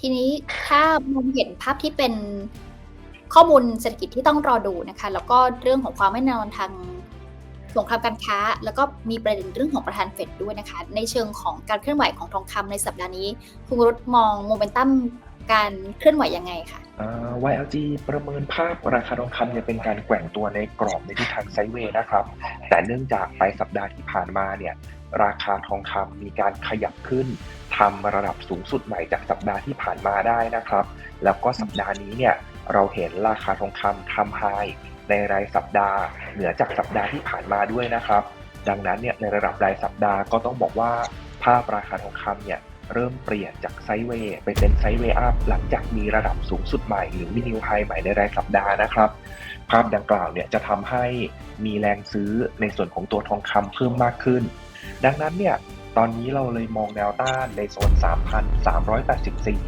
ทีนี้ถ้ามองเห็นภาพที่เป็นข้อมูลเศรษฐกิจที่ต้องรอดูนะคะ แล้วก็เรื่องของความไม่แน่นอนทางสงครามการค้า แล้วก็มีประเด็นเรื่องของประธานเฟดด้วยนะคะ ในเชิงของการเคลื่อนไหวของทองคำในสัปดาห์นี้ คุณรุษมองโมเมนตัมการเคลื่อนไหวยังไงคะอ่า YLG ประเมินภาพราคาทองคำเนี่ยเป็นการแกว่งตัวในกรอบในทิศทางไซด์เวย์นะครับ แต่เนื่องจากปลายสัปดาห์ที่ผ่านมาเนี่ยราคาทองคำมีการขยับขึ้น ทำระดับสูงสุดใหม่จากสัปดาห์ที่ผ่านมาได้นะครับ แล้วก็สัปดาห์นี้เนี่ยเราเห็นราคาทองคำทำไฮในรายสัปดาห์ เหนือจากสัปดาห์ที่ผ่านมาด้วยนะครับ ดังนั้นเนี่ยในระดับรายสัปดาห์ก็ต้องบอกว่าภาพราคาทองคำเนี่ยเริ่มเปลี่ยนจากไซด์เวย์ไปเป็นไซด์เวย์อัพหลังจากมีระดับสูงสุดใหม่หรือมินิวไฮใหม่ในรายสัปดาห์นะครับ ภาพดังกล่าวเนี่ยจะทำให้มีแรงซื้อในส่วนของตัวทองคำเพิ่มมากขึ้น ดังนั้นเนี่ย ตอนนี้เราเลยมองแนวต้านในโซน 3,384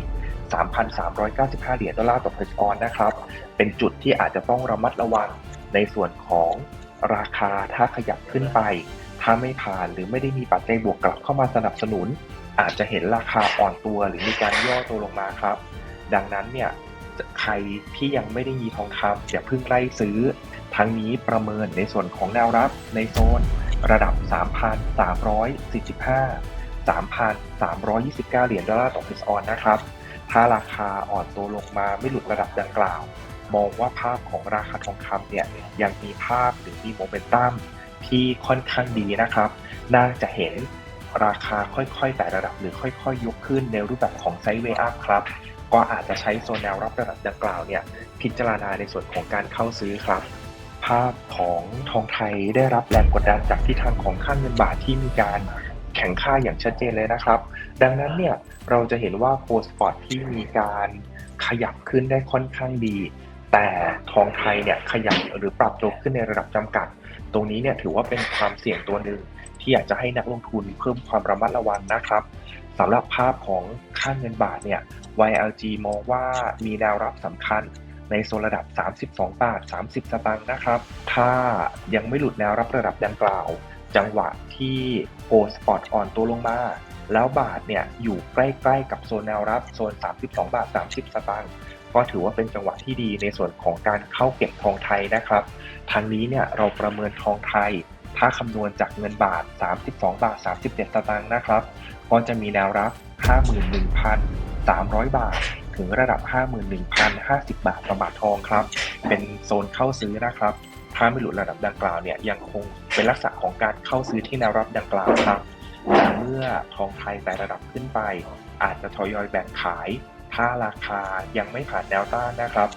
3,395 เหรียญดอลลาร์ต่อเพอร์ออนนะครับ เป็นจุดที่อาจจะต้องระมัดระวังในส่วนของราคาถ้าขยับขึ้นไป ถ้าไม่ผ่านหรือไม่ได้มีปัจจัยบวกกลับเข้ามาสนับสนุน อาจจะเห็นราคาอ่อนตัวหรือมีการย่อตัวลงมาครับ ดังนั้นเนี่ยใครที่ยังไม่ได้มีทองคำอย่าเพิ่งไล่ซื้อ ทั้งนี้ประเมินในส่วนของแนวรับในโซน ระดับ 3,345 3,329 เหรียญดอลลาร์ต่อเพสออนนะครับ ถ้าราคาอ่อนตัวลงมาไม่หลุดระดับดังกล่าว มองว่าภาพของราคาทองคำเนี่ยยังมีภาพหรือมีโมเมนตัมที่ค่อนข้างดีนะครับ น่าจะเห็นราคาค่อยๆแต่ระดับหรือค่อยๆ ยกขึ้นในรูปแบบของไซด์เวย์อัพครับ ก็อาจจะใช้โซนแนวรับระดับดังกล่าวเนี่ยพิจารณาในส่วนของการเข้าซื้อครับาพของทองไทยได้รับแรงกดดันจากทิศทางของค่าเงินบาทที่มีการแข็งค่าอย่างชัดเจนเลยนะครับ ดังนั้นเนี่ยเราจะเห็นว่าโพสปอร์ตที่มีการขยับขึ้นได้ค่อนข้างดี แต่ทองไทยเนี่ยขยับหรือปรับตัวขึ้นในระดับจำกัด ตรงนี้เนี่ยถือว่าเป็นความเสี่ยงตัวหนึ่งที่อยากจะให้นักลงทุนเพิ่มความระมัดระวังนะครับสำหรับภาพของค่าเงินบาทเนี่ย YLG มองว่ามีแนวรับสำคัญ ในโซนระดับ 32 บาท 30 สตางค์นะครับ ถ้ายังไม่หลุดแนวรับระดับดังกล่าว จังหวะที่โอสปอร์ตอ่อนตัวลงมาแล้วบาทเนี่ยอยู่ใกล้ๆกับโซนแนวรับโซน 32 บาท 30 สตางค์ก็ถือว่าเป็นจังหวะที่ดีในส่วนของการเข้าเก็บทองไทยนะครับทางนี้เนี่ยเราประเมินทองไทย ถ้าคำนวณจากเงินบาท 32 บาท 37 สตางค์นะครับ ก็จะมีแนวรับ 51,300 บาท ถึงระดับ 51,050 บาทต่อบาททองครับ เป็นโซนเข้าซื้อนะครับ ถ้าไม่หลุดระดับดังกล่าวเนี่ยยังคงเป็นลักษณะของการเข้าซื้อที่แนวรับดังกล่าวครับแต่เมื่อทองไทยไต่ระดับขึ้นไป อาจจะทยอยแบ่งขาย ถ้าราคายังไม่ผ่านแนวต้านนะครับ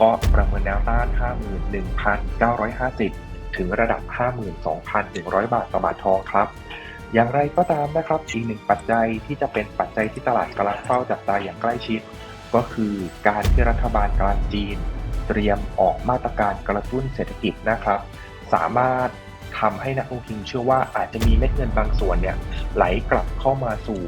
ก็ประเมินแนวต้าน 51,950 ถึงระดับ 52,100 บาทต่อบาททองครับอย่างไรก็ตามนะครับอีกหนึ่งปัจจัยที่จะเป็นปัจจัยที่ตลาดกำลังเฝ้าจับตาอย่างใกล้ชิด ก็คือการที่รัฐบาลกลางจีน เตรียมออกมาตรการกระตุ้นเศรษฐกิจนะครับ สามารถทำให้นักลงทุนเชื่อว่าอาจจะมีเม็ดเงินบางส่วนเนี่ยไหลกลับเข้ามาสู่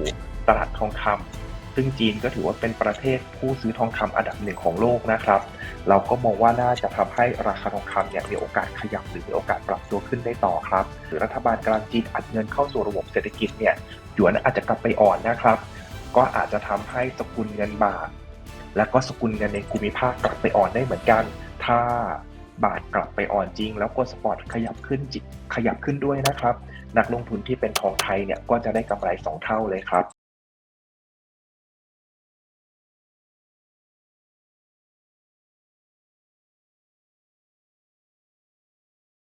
ตลาดทองคำซึ่งจีนก็ถือว่าเป็นประเทศผู้ซื้อทองคำอันดับหนึ่งของโลกนะครับ เราก็มองว่าน่าจะทำให้ราคาทองคำเนี่ยมีโอกาสขยับหรือมีโอกาสปรับตัวขึ้นได้ต่อครับหรือรัฐบาลกลางจีนอัดเงินเข้าสู่ระบบเศรษฐกิจเนี่ยหยวนอาจจะกลับไปอ่อนนะครับ ก็อาจจะทำให้สกุลเงินบาท และก็สกุลเงินในภูมิภาคกลับไปอ่อนได้เหมือนกัน ถ้าบาทกลับไปอ่อนจริง แล้วก็สปอร์ตขยับขึ้นจิขยับขึ้นด้วยนะครับ นักลงทุนที่เป็นทองไทยเนี่ยก็จะได้กำไร 2 เท่าเลยครับ